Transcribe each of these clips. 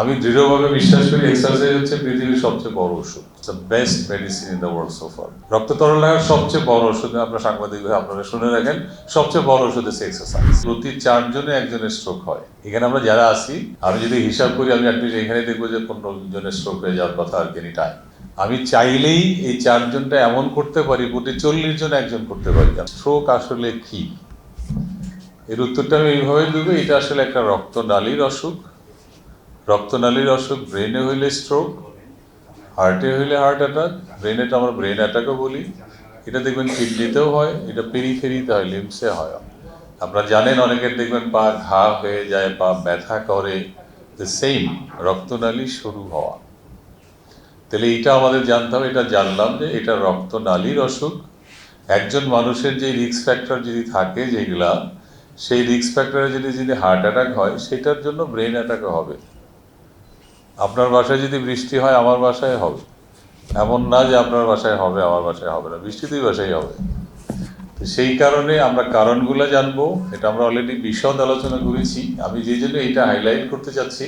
আমি দৃঢ়ভাবে বিশ্বাস করি এক্সারসাইজ হচ্ছে পৃথিবীর সবচেয়ে বড় ওষুধ। The best medicine in the world সোফার রক্ত তরল লাগার সবচেয়ে বড় ওষুধ, আপনার সাংবাদিক ভাই আপনারা শুনে রাখেন, সবচেয়ে বড় ওষুধ হচ্ছে এক্সারসাইজ প্রতি চারজনে একজনের স্ট্রোক হয়। এখানে আমরা যারা আছি, আমি যদি হিসাব করি, আমি অ্যাটলিস্ট এখানে দেখব যে পনেরো জনের স্ট্রোক হয়ে যাওয়ার কথা আর কি টাইম আমি চাইলেই এই চারজনটা এমন করতে পারি প্রতি চল্লিশ জন একজন করতে পারি। স্ট্রোক আসলে কি? এর উত্তরটা আমি এইভাবে দেবো, এটা আসলে একটা রক্তনালীর অসুখ। রক্তনালীর অসুখ ব্রেনে হইলে স্ট্রোক হার্টে হইলে হার্ট অ্যাটাক ব্রেনে ব্রেনেটা আমরা ব্রেন অ্যাটাকও বলি। এটা দেখবেন কিডনিতেও হয়, এটা পেরিফেরিতে হয় লিমসে হয়। আপনারা জানেন অনেকের দেখবেন পা ঘা হয়ে যায়, পা ব্যথা করে। দ্য সেম রক্তনালী শুরু হওয়া। তাহলে এটা আমাদের জানতে হবে, এটা জানলাম যে এটা রক্তনালীর অসুখ। একজন মানুষের যে রিক্স ফ্যাক্টর যদি থাকে যেগুলা, সেই রিক্স ফ্যাক্টরে যদি যদি হার্ট অ্যাটাক হয়, সেটার জন্য ব্রেন অ্যাটাকও হবে। আপনার বাসায় যদি বৃষ্টি হয়, আমার বাসায় হবে। এমন না যে আপনার বাসায় হবে, আমার বাসায় হবে না। বৃষ্টি দুই বাসায় হবে। তো সেই কারণে আমরা কারণগুলো জানব। এটা আমরা অলরেডি বিশদ আলোচনা করেছি। আমি যে জন্য এটা হাইলাইট করতে চাচ্ছি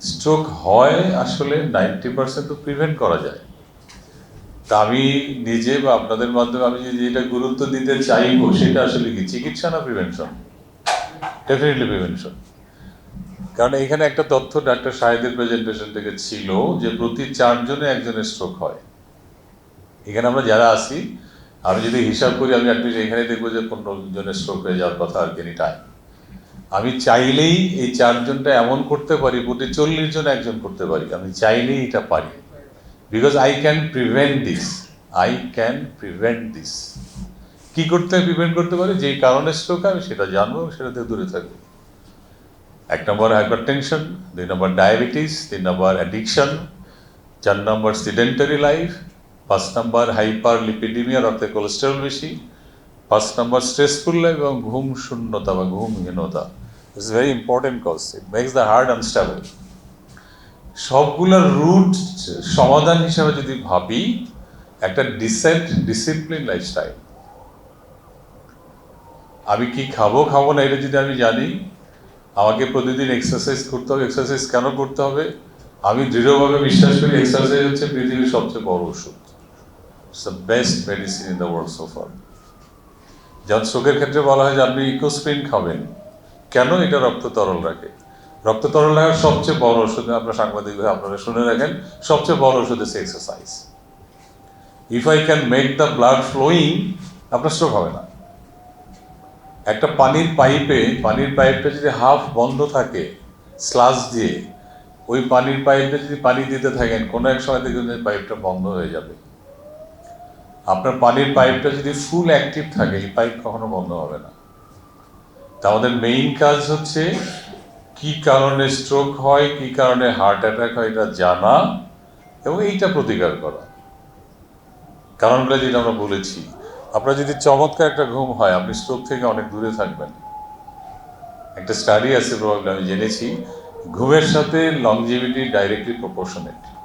স্ট্রোক হয় আসলে নাইনটি পার্সেন্ট তো প্রিভেন্ট করা যায়। তা আমি নিজে বা আপনাদের মাধ্যমে আমি যে যেটা গুরুত্ব দিতে চাইব, সেটা আসলে কি? চিকিৎসা না প্রিভেনশন ডেফিনেটলি প্রিভেনশন কারণ এখানে একটা তথ্য ডাক্তার সাহেদের প্রেজেন্টেশন থেকে ছিল যে প্রতি চারজনে একজনের স্ট্রোক হয়। এখানে আমরা যারা আসি আমি যদি হিসাব করি, আমি অ্যাটলিস্ট এখানে দেখব যে পনেরো জনের স্ট্রোক হয়ে যাওয়ার কথা আর কি টাইম আমি চাইলেই এই চারজনটা এমন করতে পারি, প্রতি চল্লিশ জন একজন করতে পারি। আমি চাইলেই এটা পারি। Because I can prevent this I can prevent this কি করতে প্রিভেন্ট করতে পারি? যেই কারণে স্ট্রোক আমি সেটা জানব সেটা থেকে দূরে থাকব। এক নম্বর হাইপার টেনশন দুই নম্বর ডায়াবেটিস তিন নম্বর অ্যাডিকশন চার নম্বর সিডেন্টারি লাইফ পাঁচ নম্বর হাইপার লিপিডিমিয়া রক্তে কোলেস্টেরল বেশি, পাঁচ নম্বর স্ট্রেসফুল লাইফ এবং ঘুম শূন্যতা বা ঘুমহীনতা it's very important cause it makes the heart unstable সবগুলোর রুট সমাধান হিসাবে যদি ভাবি, একটা ডিসেন্ট ডিসিপ্লিন লাইফস্টাইল আমি কি খাব খাব না, এটা যদি আমি জানি আমাকে প্রতিদিন এক্সারসাইজ করতে হবে। এক্সারসাইজ কেন করতে হবে? আমি দৃঢ়ভাবে বিশ্বাস করি এক্সারসাইজ হচ্ছে পৃথিবীর সবচেয়ে বড় ওষুধ। It's the best medicine in the world সোফার যেমন চোখের ক্ষেত্রে বলা হয় যে আপনি ইকোস্প্রিন খাবেন। কেন এটা রক্ত তরল রাখে? রক্ত তরল রাখার সবচেয়ে বড় ওষুধ, আপনার সাংবাদিক ভাই আপনারা শুনে রাখেন, সবচেয়ে বড় ওষুধ হচ্ছে exercise if I can make the blood flowing আপনার স্ট্রোক হবে না। একটা পানির পাইপে, পানির পাইপটা যদি হাফ বন্ধ থাকে, স্লাস দিয়ে, ওই পানির পাইপটা যদি পানি দিতে থাকেন, কোনো এক সময় দেখবেন পাইপটা বন্ধ হয়ে যাবে। আপনার পানির পাইপটা যদি ফুল অ্যাক্টিভ থাকে, এই পাইপ কখনো বন্ধ হবে না। তা আমাদের মেইন কাজ হচ্ছে, কি কারণে স্ট্রোক হয়, কি কারণে হার্ট অ্যাটাক হয়, এটা জানা এবং এইটা প্রতিকার করা। কারণগুলো যেটা আমরা বলেছি আপনার যদি চমৎকার একটা ঘুম হয়, আপনি স্ট্রোক থেকে অনেক দূরে থাকবেন। একটা স্টাডি আছে প্রবাবলি আমি জেনেছি। ঘুমের সাথে লংজিভিটি ডাইরেক্টলি প্রপোর্শনেট